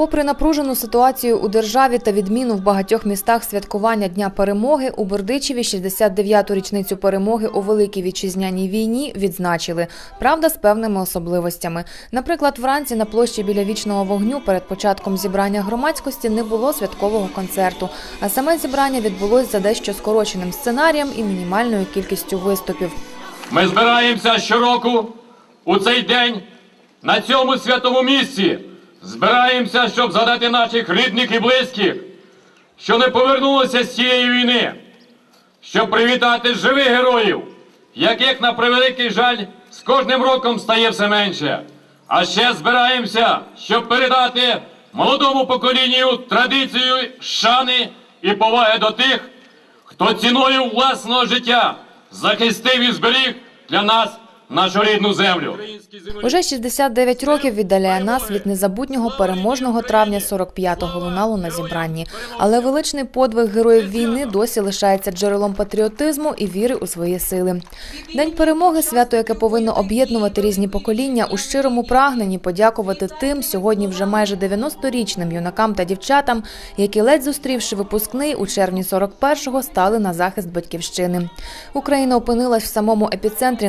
Попри напружену ситуацію у державі та відміну в багатьох містах святкування Дня перемоги, у Бердичеві 69-ту річницю перемоги у Великій Вітчизняній війні відзначили. Правда, з певними особливостями. Наприклад, вранці на площі біля вічного вогню перед початком зібрання громадськості не було святкового концерту, а саме зібрання відбулось за дещо скороченим сценарієм і мінімальною кількістю виступів. Ми збираємося щороку у цей день на цьому святому місці. Збираємося, щоб згадати наших рідних і близьких, що не повернулися з цієї війни, щоб привітати живих героїв, яких, на превеликий жаль, з кожним роком стає все менше. А ще збираємося, щоб передати молодому поколінню традицію шани і поваги до тих, хто ціною власного життя захистив і зберіг для нас нашу рідну землю. Уже 69 років віддаляє нас від незабутнього переможного травня 45-го лунало на зібранні. Але величний подвиг героїв війни досі лишається джерелом патріотизму і віри у свої сили. День перемоги свято, яке повинно об'єднувати різні покоління у щирому прагненні подякувати тим сьогодні вже майже 90-річним юнакам та дівчатам, які ледь зустрівши випускний у червні 41-го стали на захист батьківщини. Україна опинилась в самому епіцентрі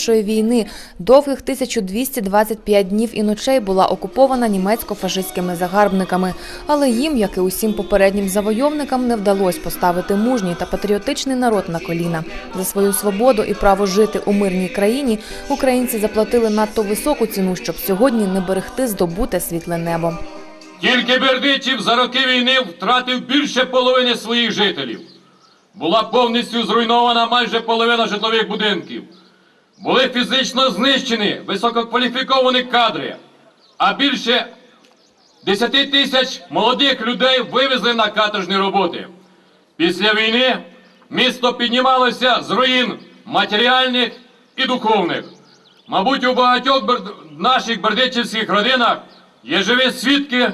найжорстокішої війни. Довгих 1225 днів і ночей була окупована німецько-фашистськими загарбниками. Але їм, як і усім попереднім завойовникам, не вдалося поставити мужній та патріотичний народ на коліна. За свою свободу і право жити у мирній країні українці заплатили надто високу ціну, щоб сьогодні не берегти здобуте світле небо. Тільки Бердичів за роки війни втратив більше половини своїх жителів. Була повністю зруйнована майже половина житлових будинків. Були фізично знищені висококваліфіковані кадри, а більше 10 тисяч молодих людей вивезли на каторжні роботи. Після війни місто піднімалося з руїн матеріальних і духовних. Мабуть, у багатьох бер- наших бердичівських родинах є живі свідки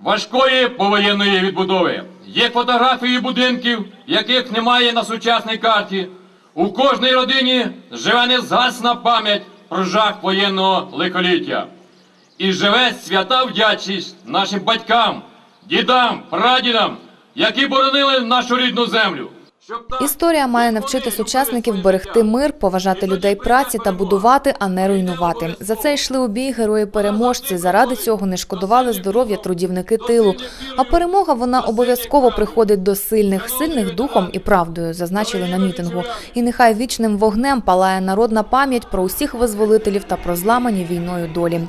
важкої повоєнної відбудови. Є фотографії будинків, яких немає на сучасній карті. У кожній родині живе незгасна пам'ять про жах воєнного лихоліття. І живе свята вдячність нашим батькам, дідам, прадідам, які боронили нашу рідну землю. Історія має навчити сучасників берегти мир, поважати людей праці та будувати, а не руйнувати. За це йшли у бій герої-переможці. Заради цього не шкодували здоров'я трудівники тилу. А перемога вона обов'язково приходить до сильних, сильних духом і правдою, зазначили на мітингу. І нехай вічним вогнем палає народна пам'ять про усіх визволителів та про зламані війною долі.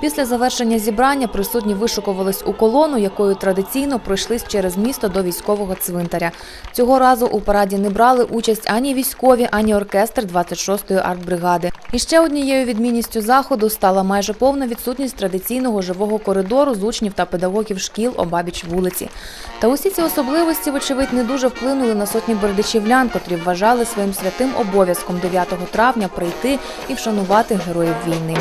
Після завершення зібрання присутні вишукувались у колону, якою традиційно пройшлись через місто до військового цвинтаря. Цього разу у параді не брали участь ані військові, ані оркестр 26-ї артбригади. І ще однією відмінністю заходу стала майже повна відсутність традиційного живого коридору з учнів та педагогів шкіл обабіч вулиці. Та усі ці особливості, вочевидь, не дуже вплинули на сотні бердичівлян, котрі вважали своїм святим обов'язком 9 травня прийти і вшанувати героїв війни.